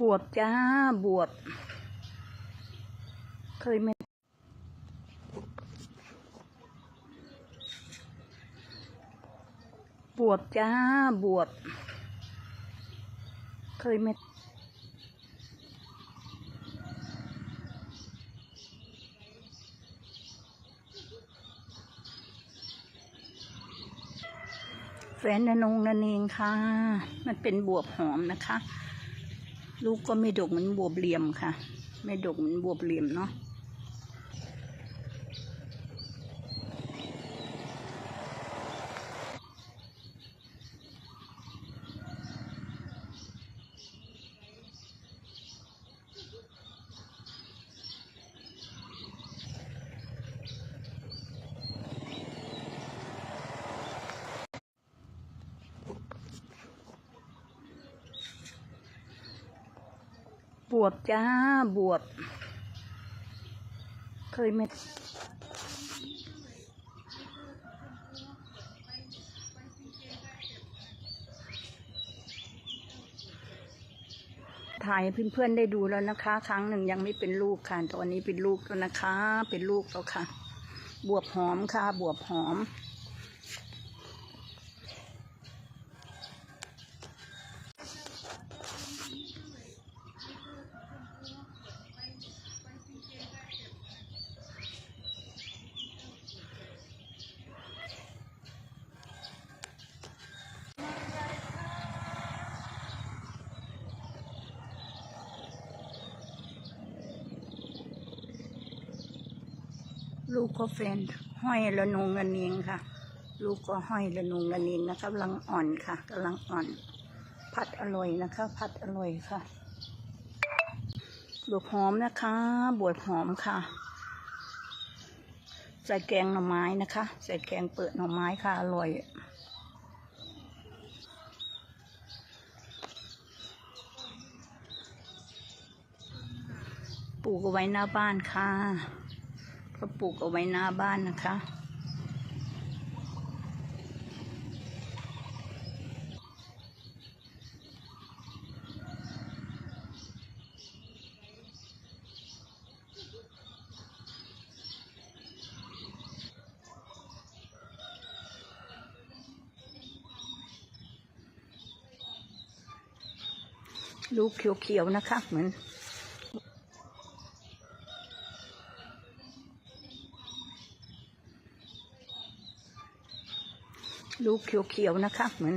บวบจ้าบวบเคยไหมบวบจ้าบวบเคยไหมแฟนนนงนันเองค่ะ มันเป็นบวบหอมนะคะ ลูกก็ไม่ดกเหมือนบวบเหลี่ยมค่ะ ไม่ดกเหมือนบวบเหลี่ยมเนาะ บวบจ้าบวบ เคยไหมถ่ายเพื่อนๆได้ดูแล้วนะคะ ครั้งหนึ่งยังไม่เป็นลูกค่ะตอนนี้เป็นลูกแล้วนะคะ เป็นลูกแล้วค่ะ บวบหอมค่ะ บวบหอม ลูกก็แฟนห้อยละนงกันเองค่ะ ลูกก็ห้อยละนงกันเองนะคะกำลังอ่อนค่ะกำลังอ่อน ผัดอร่อยนะคะ ผัดอร่อยค่ะบวบหอมนะคะ บวบหอมค่ะ ใส่แกงหน่อไม้นะคะ ใส่แกงเปิดหน่อไม้ค่ะ อร่อยปลูกเอาไว้หน้าบ้านค่ะ ก็ปลูกเอาไว้หน้าบ้านนะคะ ลูกเขียวๆนะคะเหมือน ลูกเขียวๆนะคะ เหมือน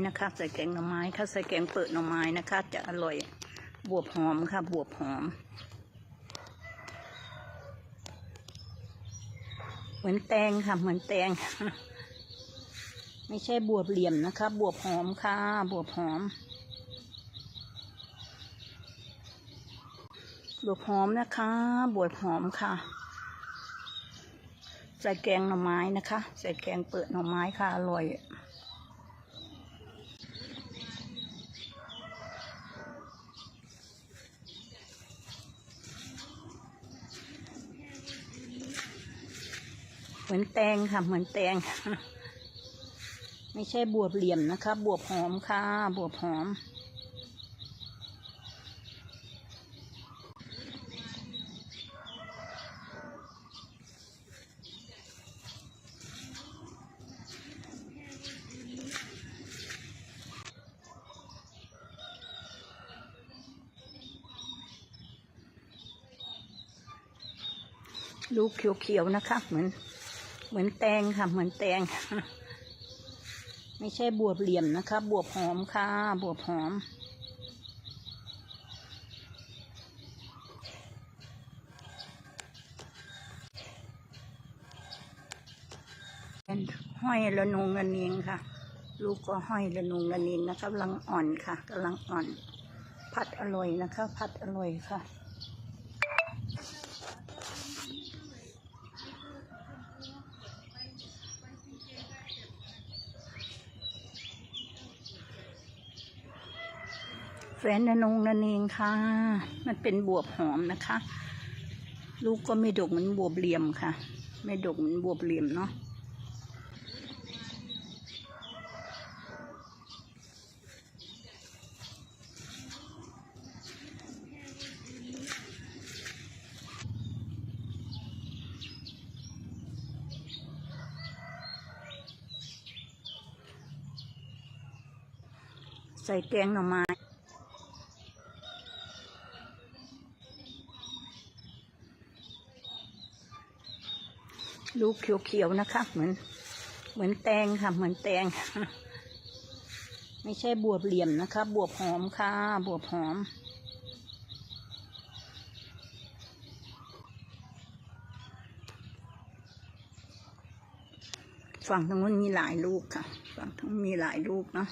นี่นะคะ ใส่แกงหน่อไม้ค่ะใส่แกงเปิดหน่อไม้นะคะ จะอร่อยบวบหอมค่ะบวบหอม เหมือนแตงค่ะ เหมือนแตง ไม่ใช่บวบเหลี่ยมนะคะ บวบหอมค่ะ บวบหอม บวบหอมนะคะ บวบหอมค่ะใส่แกงหน่อไม้นะคะ ใส่แกงเปิดหน่อไม้ค่ะ อร่อย เหมือนแตงค่ะ เหมือนแตง ไม่ใช่บวบเหลี่ยมนะคะ บวบหอมค่ะ บวบหอม ลูกเขียวๆนะคะ เหมือน เหมือนแตงค่ะ เหมือนแตง ไม่ใช่บวบเหลี่ยมนะคะ บวบหอมค่ะ บวบหอม เป็นห้อยละนงกันเองค่ะ ลูกก็ห้อยละนงกันเองนะคะกำลังอ่อนค่ะกำลังอ่อน ผัดอร่อยนะคะ ผัดอร่อยค่ะ แฟนนนงนันเองค่ะ มันเป็นบวบหอมนะคะ ลูกก็ไม่ดกเหมือนบวบเหลี่ยมค่ะ ไม่ดกเหมือนบวบเหลี่ยมเนาะใส่แกงหน่อไม้ ลูกเขียวๆนะคะ เหมือนเหมือนแตงค่ะ เหมือนแตง ไม่ใช่บวบเหลี่ยมนะคะ บวบหอมค่ะ บวบหอม ฝั่งทางนู้นมีหลายลูกค่ะ ฝั่งทางมีหลายลูกเนาะ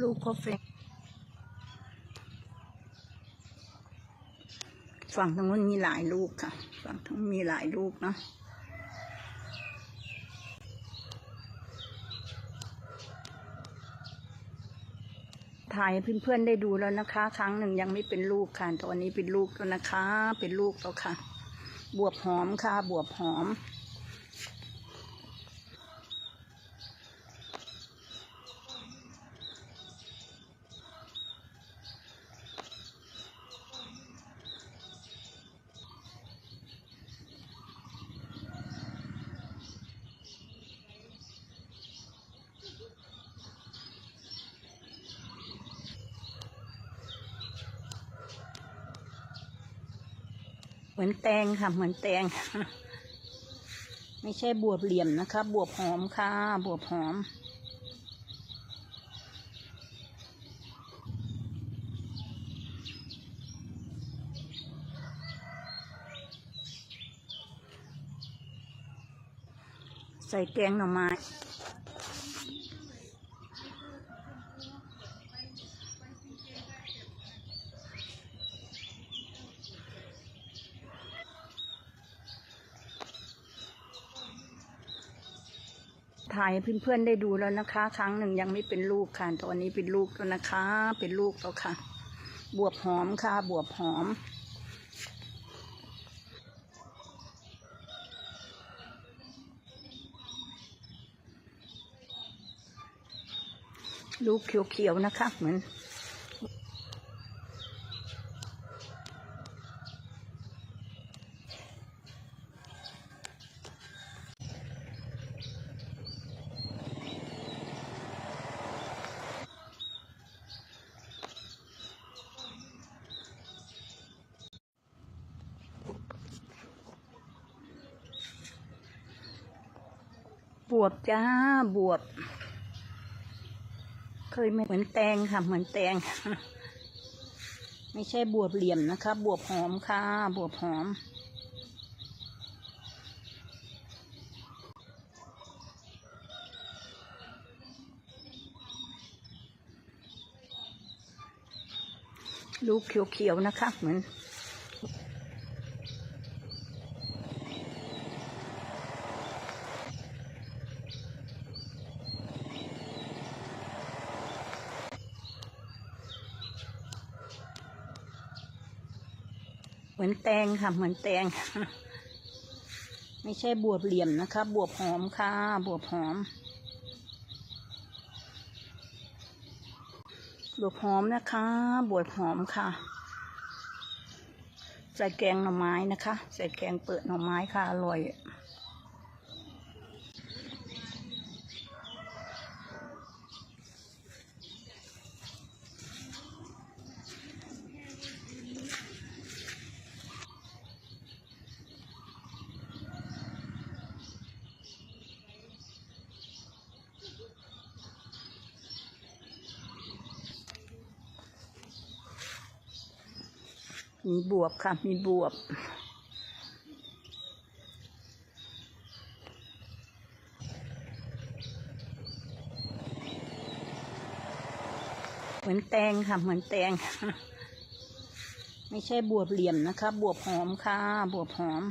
ลูกก็เฟกฝั่งทางนู้นมีหลายลูกค่ะ ฝั่งทางนู้นมีหลายลูกเนาะถ่ายเพื่อนๆได้ดูแล้วนะคะ ครั้งหนึ่งยังไม่เป็นลูกค่ะตอนนี้เป็นลูกแล้วนะคะ เป็นลูกแล้วค่ะ บวบหอมค่ะ บวบหอม มือนแตงค่ะ เหมือนแตง ไม่ใช่บวบเหลี่ยมนะคะ บวบหอมค่ะ บวบหอม ใส่แกงหน่อไม้ ถ่ายให้เพื่อนๆได้ดูแล้วนะคะ ครั้งหนึ่งยังไม่เป็นลูกค่ะตอนนี้เป็นลูกแล้วนะคะ เป็นลูกแล้วค่ะ บวบหอมค่ะ บวบหอมลูกเขียวๆนะคะ เหมือน บวบจ้าบวบ เคยไหมเหมือนแตงค่ะ เหมือนแตง ไม่ใช่บวบเหลี่ยมนะคะ บวบหอมค่ะ บวบหอม ลูกเขียวๆนะคะ เหมือน มือนแตงค่ะ เหมือนแตง ไม่ใช่บวบเหลี่ยมนะคะ บวบหอมค่ะ บวบหอม บวบหอมนะคะ บวบหอมค่ะ ใส่แกงหน่อไม้นะคะ ใส่แกงเปิดหน่อไม้ค่ะ อร่อย มีบวบค่ะ มีบวบ เหมือนแตงค่ะ เหมือนแตง ไม่ใช่บวบเหลี่ยมนะคะ บวบหอมค่ะ บวบหอม